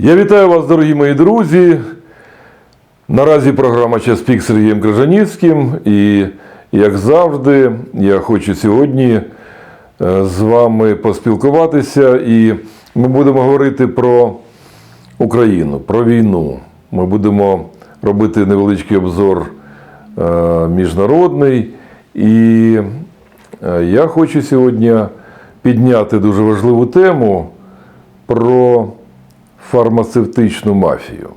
Я вітаю вас, дорогі мої друзі. Наразі програма Час пік з Сергієм Крижанівським. І, як завжди, я хочу сьогодні е, з вами поспілкуватися. І ми будемо говорити про Україну, про війну. Ми будемо робити невеличкий обзор е, міжнародний. І е, я хочу сьогодні підняти дуже важливу тему про фармацевтичну мафію.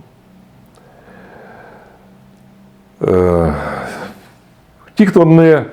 Е, Ті, хто не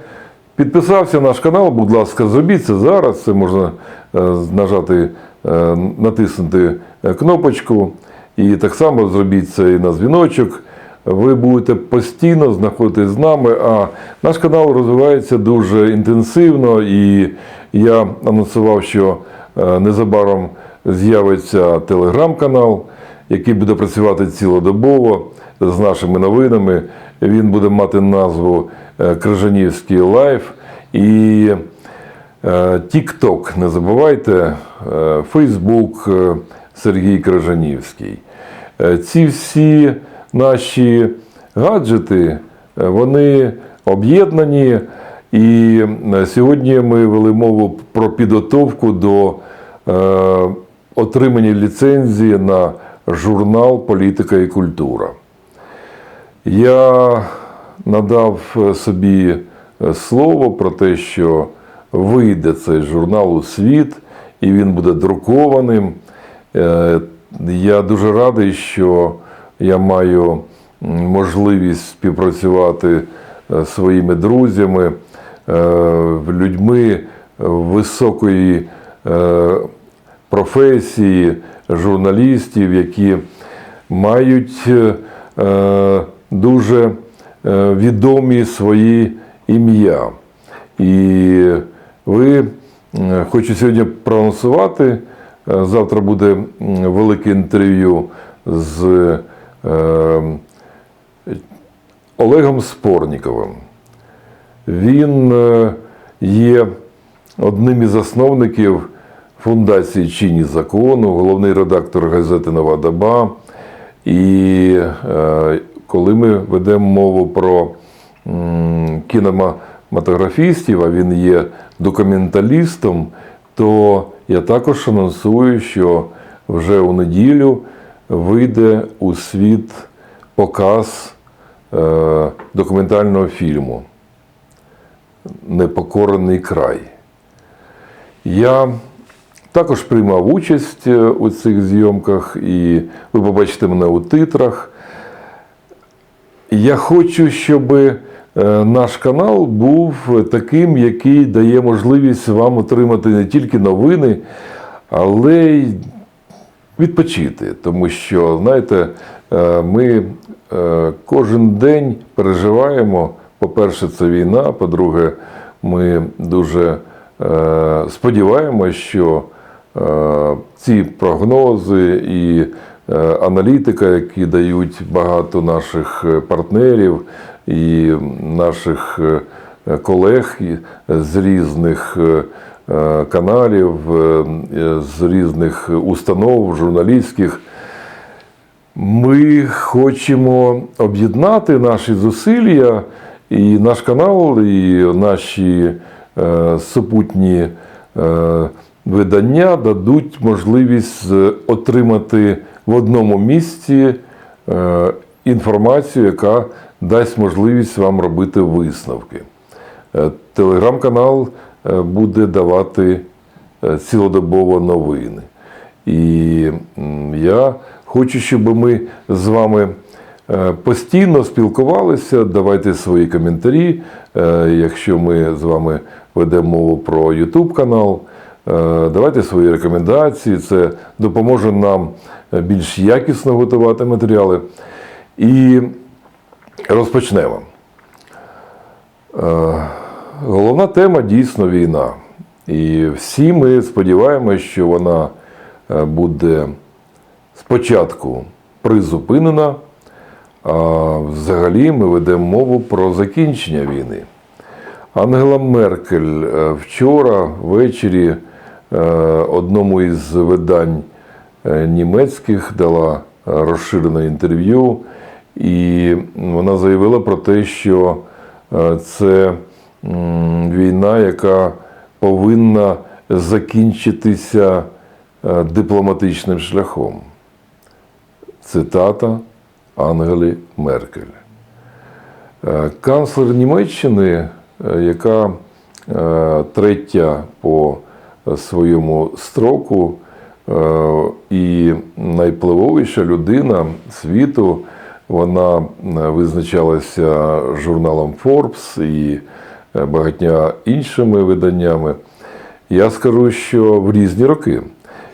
підписався на наш канал, будь ласка, зробіть це зараз. Це можна е, нажати, е, натиснути кнопочку. І так само зробіть це і на дзвіночок. Ви будете постійно знаходитись з нами, а наш канал розвивається дуже інтенсивно, і я анонсував, що незабаром з'явиться телеграм-канал, який буде працювати цілодобово з нашими новинами. Він буде мати назву е, Крижанівський лайф і Тік-Ток, не забувайте, е, Фейсбук е, Сергій Крижанівський. Е, Ці всі наші гаджети, е, вони об'єднані. І е, сьогодні ми вели мову про підготовку до отримання ліцензії на журнал Політика і культура. Я надав е, собі е, слово про те, що вийде цей журнал у світ і він буде друкованим. Е, Я дуже радий, що я маю можливість співпрацювати своїми друзями, людьми високої професії, журналістів, які мають е, е, дуже е, відомі свої ім'я. І ви хочу сьогодні проанонсувати. Завтра буде велике інтерв'ю з Олегом Спорніковим. Він є одним із засновників фундації Чині закону, головний редактор газети Нова доба. І е, коли ми ведемо мову про кінематографістів, а він є документалістом, то я також анонсую, що вже у неділю вийде у світ показ е, документального фільму Непокорений край. Я також приймав участь е, у цих зйомках, і ви побачите мене у титрах. Я хочу, щоб е, наш канал був таким, який дає можливість вам отримати не тільки новини, але й відпочити. Тому що, знаєте, е, ми кожен день переживаємо. По-перше, це війна. По-друге, ми дуже сподіваємося, що ці прогнози і е, аналітика, які дають багато наших е, партнерів і наших е, колег з різних е, е, каналів, е, е, з різних установ журналістських. Ми хочемо об'єднати наші зусилля, і наш канал, і наші е, супутні е, видання дадуть можливість е, отримати в одному місці е, інформацію, яка дасть можливість вам робити висновки. Е, Телеграм-канал буде давати цілодобово новини. І я хочу, щоб ми з вами постійно спілкувалися. Давайте свої коментарі. Якщо ми з вами ведемо мову про YouTube канал, давайте свої рекомендації. Це допоможе нам е, більш якісно готувати матеріали. І розпочнемо. Е, Головна тема дійсно війна. І всі ми сподіваємося, що вона е, буде спочатку призупинена, а взагалі ми ведемо мову про закінчення війни. Ангела Меркель е, вчора ввечері е, одному із видань е, німецьких, дала е, розширене інтерв'ю, і вона заявила про те, що е, це війна, яка повинна закінчитися е, дипломатичним шляхом. Цитата Ангели Меркель. Е, Канцлер Німеччини, е, яка е, третя по своєму строку е, і найвпливовіша людина світу, вона е, визначалася журналом Forbes і е, багатьма іншими виданнями. Я скажу, що в різні роки.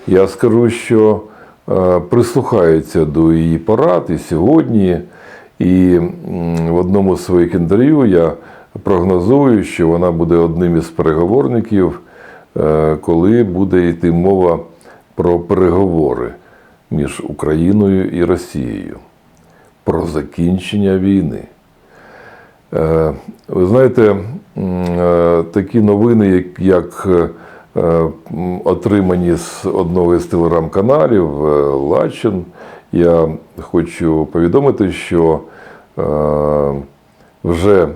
Я скажу, що прислухаються до її порад і сьогодні. І в одному з своїх інтерв'ю я прогнозую, що вона буде одним із переговорників, коли буде йти мова про переговори між Україною і Росією, про закінчення війни. Е, Ви знаєте, е, такі новини, як- е, е, отримані з одного із телеграм-каналів е, Лачин, я хочу повідомити, що е, вже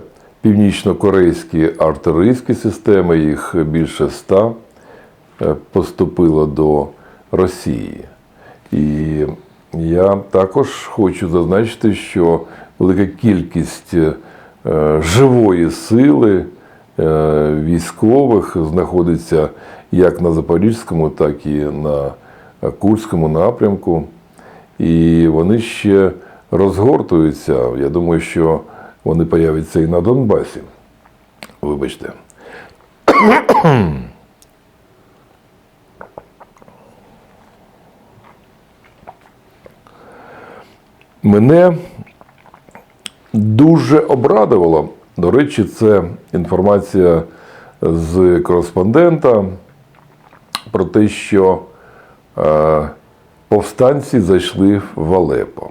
північно-корейські артилерійські системи, їх більше ста, е, поступило до Росії. І я також хочу зазначити, що велика кількість е, живої сили е, військових знаходиться як на Запорізькому, так і на Курському напрямку. І вони ще розгортуються. Я думаю, що вони появляться і на Донбасі. Вибачте. Мене дуже обрадувало. До речі, це інформація з кореспондента про те, що е, повстанці зайшли в Алепо.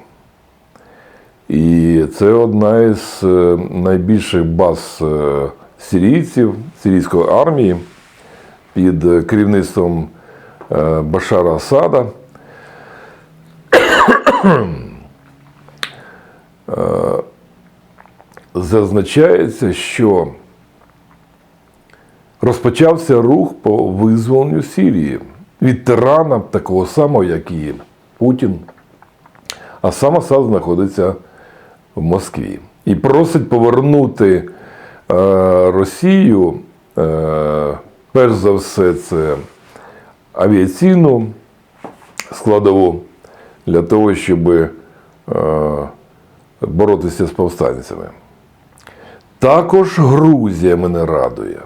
І це одна із е, найбільших баз е, сирійців, сирійської армії під керівництвом е, Башара Асада. Зазначається, що розпочався рух по визволенню Сирії від тирана, такого самого, як і Путін. А сам Асад знаходиться в Москві і просить повернути е, Росію, е, перш за все, це авіаційну складову для того, щоб е, боротися з повстанцями. Також Грузія мене радує,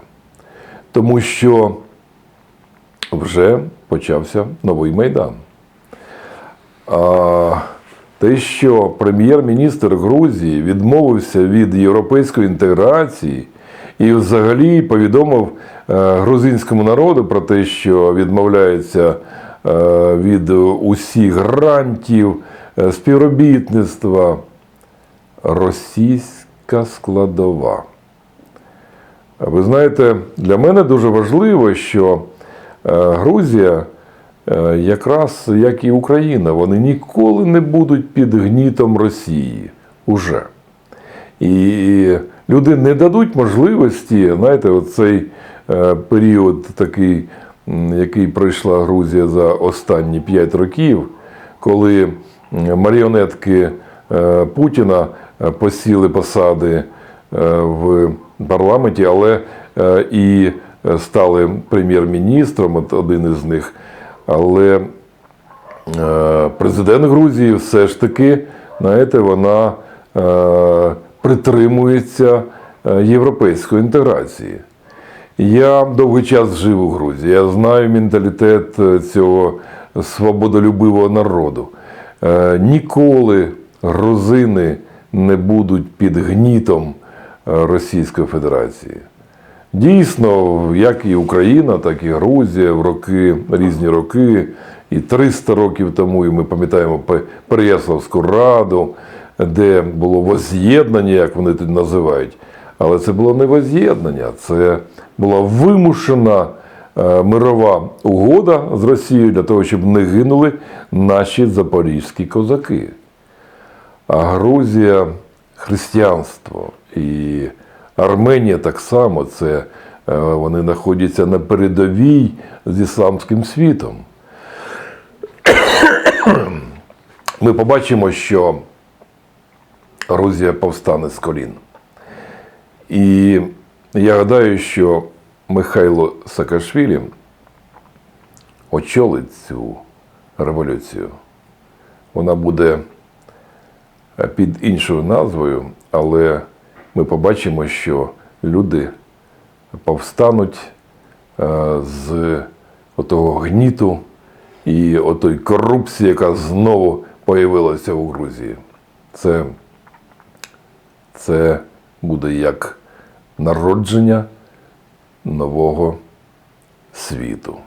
тому що вже почався новий майдан. А те, що прем'єр-міністр Грузії відмовився від європейської інтеграції і взагалі повідомив е, грузинському народу про те, що відмовляється е, від усіх грантів, е, співробітництва, російська складова. Ви знаєте, для мене дуже важливо, що Грузія, якраз як і Україна, вони ніколи не будуть під гнітом Росії уже. І люди не дадуть можливості, знаєте, оцей е, період такий, який пройшла Грузія за останні 5 років, коли маріонетки е, Путіна е, посіли посади е, в парламенті, але е, і стали прем'єр-міністром, один із них. Але е, президент Грузії все ж таки, знаєте, вона е, притримується е, європейської інтеграції. Я довгий час жив у Грузії. Я знаю менталітет цього свободолюбивого народу. Ніколи грузини не будуть під гнітом Російської Федерації. Дійсно, як і Україна, так і Грузія в роки, різні роки, і 300 років тому, і ми пам'ятаємо Переяславську раду, де було воз'єднання, як вони тут називають. Але це було не воз'єднання, це була вимушена е, мирова угода з Росією для того, щоб не гинули наші запорізькі козаки. А Грузія християнство і Арменія так само це е, вони знаходяться на передовій з ісламським світом. Ми побачимо, що Грузія повстане з колін. І я гадаю, що Михайло Саакашвілі очолить цю революцію. Вона буде під іншою назвою, але ми побачимо, що люди повстануть е, з отого гніту і отої корупції, яка знову появилася у Грузії. Це, це буде як народження нового світу.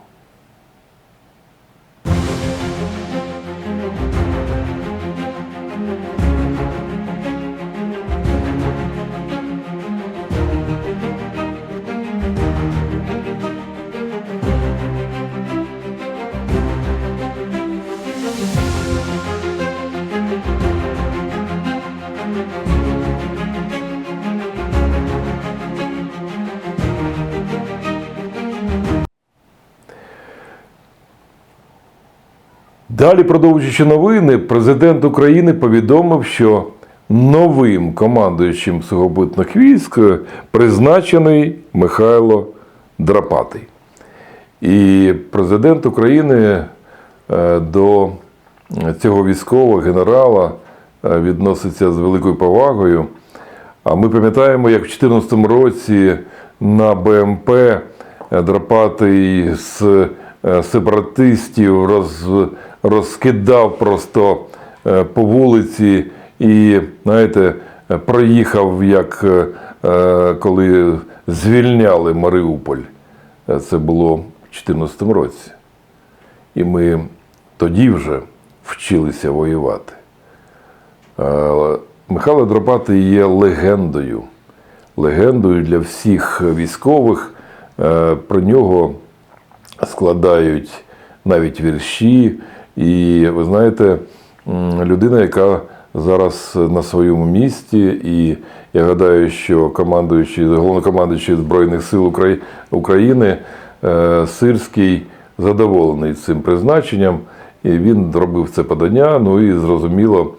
Далі, продовжуючи новини, президент України повідомив, що новим командуючим сухопутних військ призначений Михайло Драпатий. І президент України е, до цього військового генерала е, відноситься з великою повагою. А ми пам'ятаємо, як в 2014 році на БМП е, Драпатий з сепаратистів роз, розкидав просто е, по вулиці і, знаєте, е, проїхав, як е, коли звільняли Маріуполь. Це було в 2014 році. І ми тоді вже вчилися воювати. Михайло Дропатий є легендою. Легендою для всіх військових. Про нього складають навіть вірші. І ви знаєте, людина, яка зараз на своєму місці, і я гадаю, що командуючий, головнокомандуючий Збройних сил України е, Сирський задоволений цим призначенням, і він зробив це подання. Ну і зрозуміло,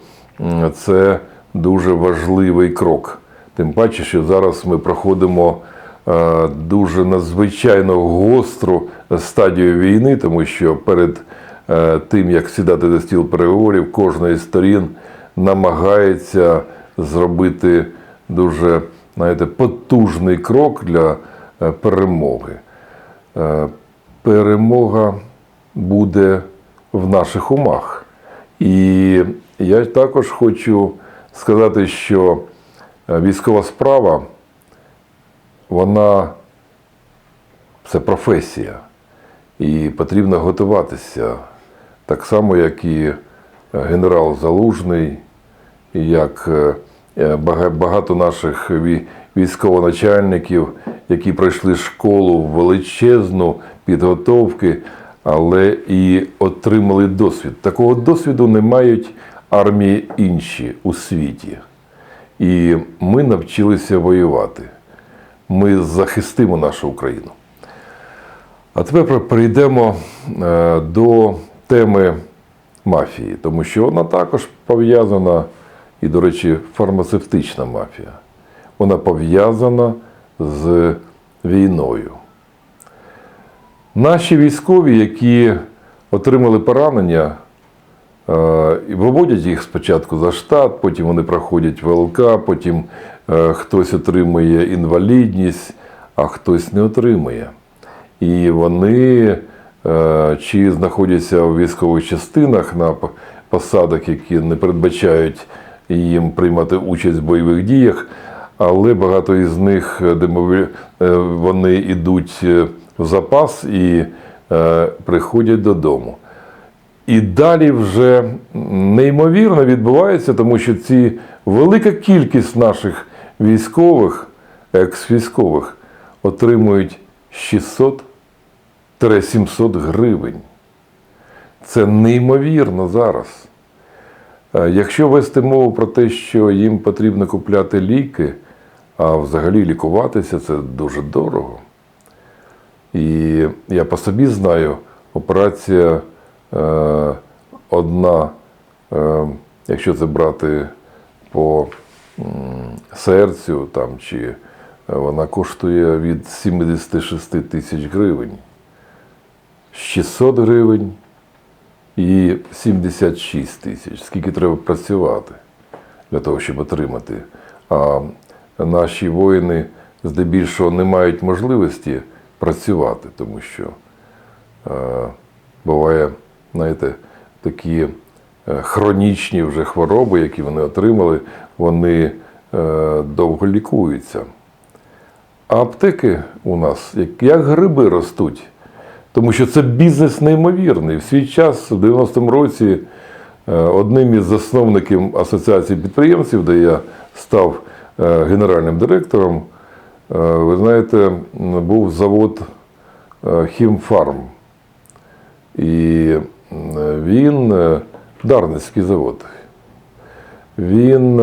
це дуже важливий крок. Тим паче, що зараз ми проходимо е, дуже надзвичайно гостру стадію війни, тому що перед тим, як сідати за стіл переговорів, кожна із сторін намагається зробити дуже знаєте, потужний крок для е, перемоги. Е, Перемога буде в наших умах. І я також хочу сказати, що е, військова справа, вона це професія. І потрібно готуватися так само, як і е, генерал Залужний, як е, е, бага- багато наших військовоначальників, які пройшли школу величезну підготовки, але і отримали досвід. Такого досвіду не мають армії інші у світі. І ми навчилися воювати. Ми захистимо нашу Україну. А тепер перейдемо до теми мафії, тому що вона також пов'язана, і, до речі, фармацевтична мафія. Вона пов'язана з війною. Наші військові, які отримали поранення, е, виводять їх спочатку за штат, потім вони проходять ВЛК, потім е, хтось отримує інвалідність, а хтось не отримує. І вони чи знаходяться в військових частинах на посадах, які не передбачають їм приймати участь в бойових діях, але багато із них е, е, вони йдуть е, в запас і е, приходять додому. І далі вже неймовірно відбувається, тому що ці велика кількість наших військових, екс-військових, отримують 600 700 гривень. Це неймовірно зараз. Е, Якщо вести мову про те, що їм потрібно купляти ліки, а взагалі лікуватися, це дуже дорого. І я по собі знаю, операція е, одна, е, якщо це брати по серцю там, чи е, вона коштує від 76 тисяч гривень. 600 гривень і 76 тисяч. Скільки треба працювати для того, щоб отримати. А наші воїни здебільшого не мають можливості працювати, тому що е, буває, знаєте, такі е, хронічні вже хвороби, які вони отримали, вони е, довго лікуються. А аптеки у нас як, як гриби ростуть, тому що це бізнес неймовірний. В свій час, в 90-му році, е, одним із засновників Асоціації підприємців, де я став е, генеральним директором, е, ви знаєте, був завод Хімфарм. І він, Дарницький завод, він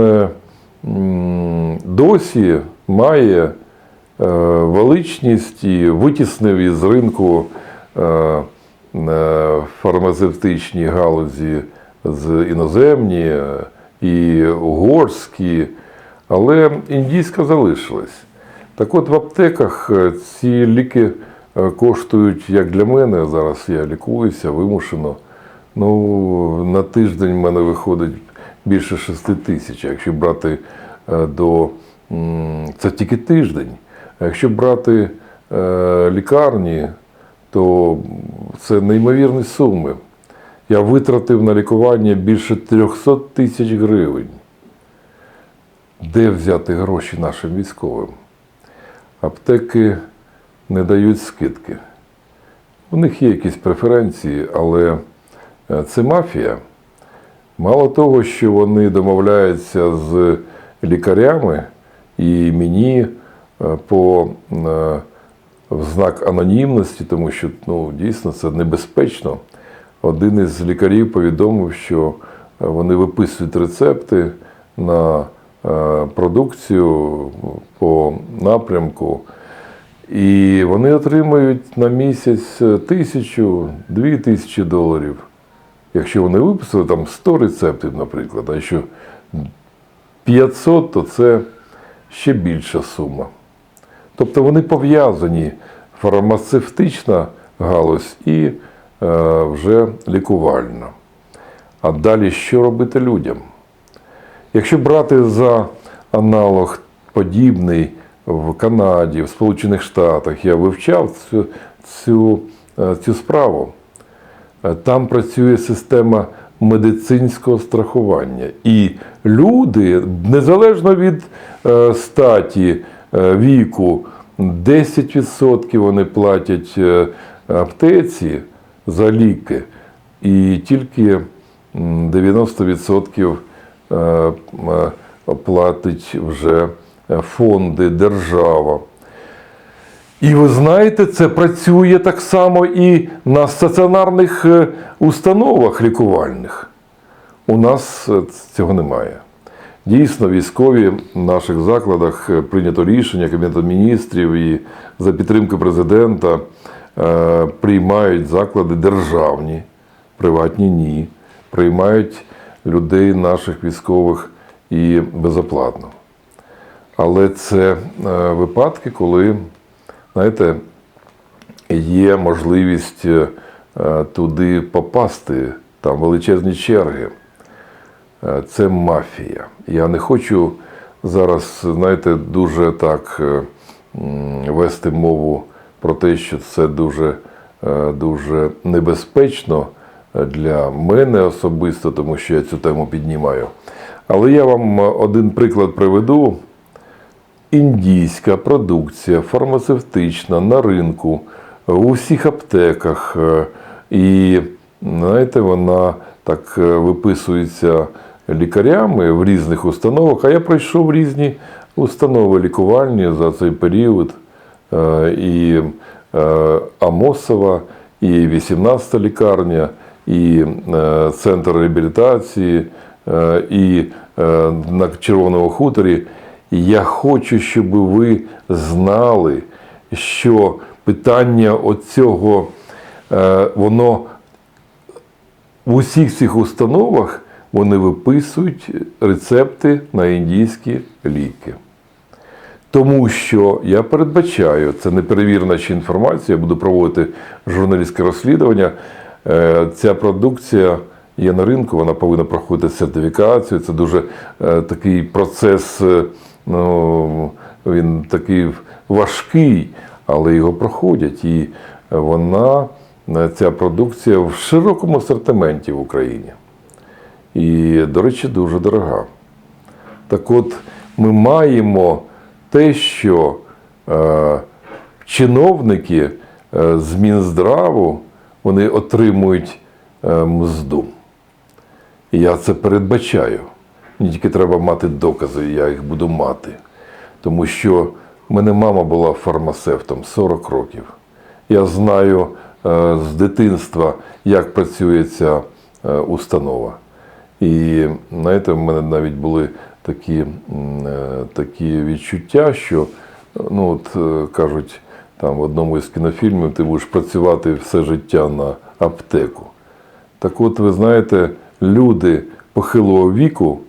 досі має величність і витіснив із ринку фармацевтичні галузі з іноземні е, і угорські, але індійська залишилась. Так от в аптеках е, ці ліки е, коштують, як для мене, зараз я лікуюся вимушено. Ну, на тиждень в мене виходить більше 6 тисяч. Якщо брати е, до це тільки тиждень. А якщо брати е, лікарні, то це неймовірні суми. Я витратив на лікування більше 300 тисяч гривень. Де взяти гроші нашим військовим? Аптеки не дають скидки. У них є якісь преференції, але е, це мафія. Мало того, що вони домовляються з лікарями, і мені е, по е, в знак анонімності, тому що ну, дійсно це небезпечно. Один із лікарів повідомив, що е, вони виписують рецепти на е, продукцію по напрямку, і вони отримають на місяць е, тисячу, дві тисячі доларів. Якщо вони виписали там 100 рецептів, наприклад, а якщо 500, то це ще більша сума. Тобто вони пов'язані фармацевтична галузь і е, вже лікувальна. А далі що робити людям? Якщо брати за аналог подібний в Канаді, в Сполучених Штатах, я вивчав цю, цю, е, цю справу. Е, Там працює система медицинського страхування. І люди, незалежно від е, статі, віку, 10% вони платять е, аптеці за ліки, і тільки 90% е, е, платить вже е, фонди, держава. І ви знаєте, це працює так само і на стаціонарних е, установах лікувальних. У нас е, цього немає. Дійсно, військові в наших закладах е, прийнято рішення Кабінету міністрів і за підтримки президента е, приймають заклади державні, приватні ні. Приймають людей наших військових і безоплатно. Але це е, випадки, коли знаєте, є можливість туди попасти, там величезні черги. Е, Це мафія. Я не хочу зараз, знаєте, дуже так е, вести мову про те, що це дуже, е, дуже небезпечно для мене особисто, тому що я цю тему піднімаю. Але я вам один приклад приведу індійська продукція, фармацевтична на ринку, у всіх аптеках. І знаєте, вона так виписується лікарями в різних установах. А я пройшов різні установи лікувальні за цей період. е, І е, Амосова, і 18-та лікарня, і е, центр реабілітації, і на Червоному хуторі. Я хочу, щоб ви знали, що питання оцього, воно в усіх цих установах вони виписують рецепти на індійські ліки. Тому що я передбачаю, це не перевірена ще інформація, я буду проводити журналістське розслідування. Е, Ця продукція є на ринку, вона повинна проходити сертифікацію. Це дуже е, такий процес, е, ну, він такий важкий, але його проходять. І вона, ця продукція в широкому асортименті в Україні. І, до речі, дуже дорога. Так от, ми маємо те, що е, чиновники е, з Мінздраву вони отримують е, мзду. Я це передбачаю. Мені тільки треба мати докази, я їх буду мати. Тому що в мене мама була фармацевтом 40 років. Я знаю е, з дитинства, як працює ця е, установа. І знаєте, в мене навіть були такі, е, такі відчуття, що ну, от, е, кажуть, там в одному із кінофільмів ти будеш працювати все життя на аптеку. Так от, ви знаєте, люди похилого віку,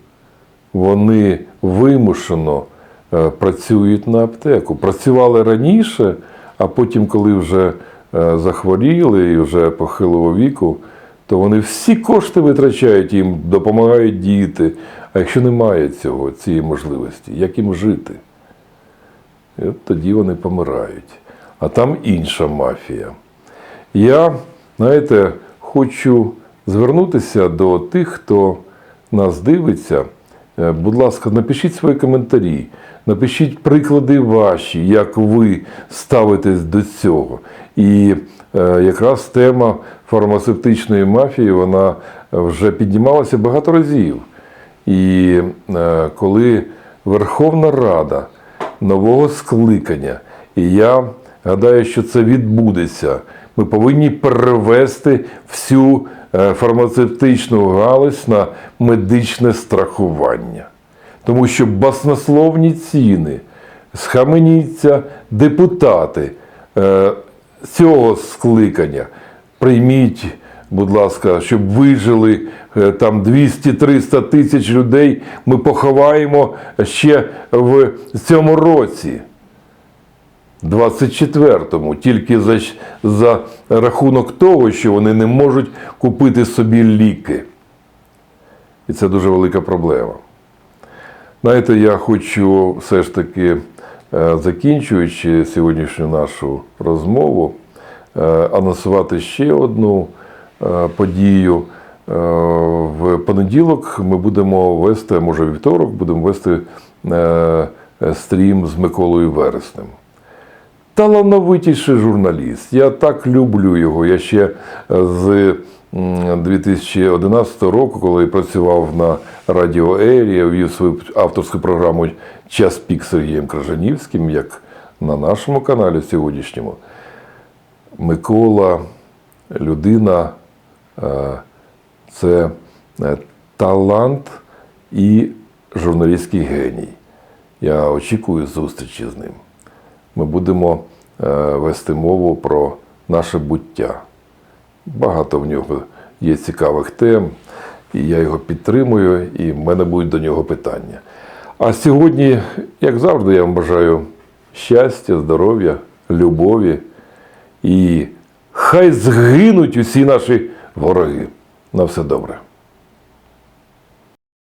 вони вимушено е, працюють на аптеку. Працювали раніше, а потім, коли вже захворіли і вже похилого віку, то вони всі кошти витрачають, їм допомагають діти. А якщо немає цього, цієї можливості, як їм жити? І от тоді вони помирають. А там інша мафія. Я, знаєте, хочу звернутися до тих, хто нас дивиться. Е, Будь ласка, напишіть свої коментарі, напишіть приклади ваші, як ви ставитесь до цього. І е, якраз тема фармацевтичної мафії вона вже піднімалася багато разів. І е, коли Верховна Рада нового скликання, і я гадаю, що це відбудеться, ми повинні перевести всю е, фармацевтичну галузь на медичне страхування. Тому що баснословні ціни, схаменіться депутати е, цього скликання. Прийміть, будь ласка, щоб вижили е, там 200-300 тисяч людей. Ми поховаємо ще в цьому році. 24-му, тільки за, за рахунок того, що вони не можуть купити собі ліки. І це дуже велика проблема. Знаєте, я хочу все ж таки, е, закінчуючи сьогоднішню нашу розмову, е, анонсувати ще одну е, подію. В понеділок ми будемо вести, може вівторок, будемо вести стрім з Миколою Вереснем. Талановитіший журналіст. Я так люблю його. Я ще з 2011 року, коли працював на Радіо Ері, я вів свою авторську програму Час пік Сергієм Кражанівським, як на нашому каналі сьогоднішньому. Микола, людина, е, це е, талант і журналістський геній. Я очікую зустрічі з ним. Ми будемо е, вести мову про наше буття. Багато в нього є цікавих тем, і я його підтримую, і в мене будуть до нього питання. А сьогодні, як завжди, я вам бажаю щастя, здоров'я, любові і хай згинуть усі наші вороги. На все добре.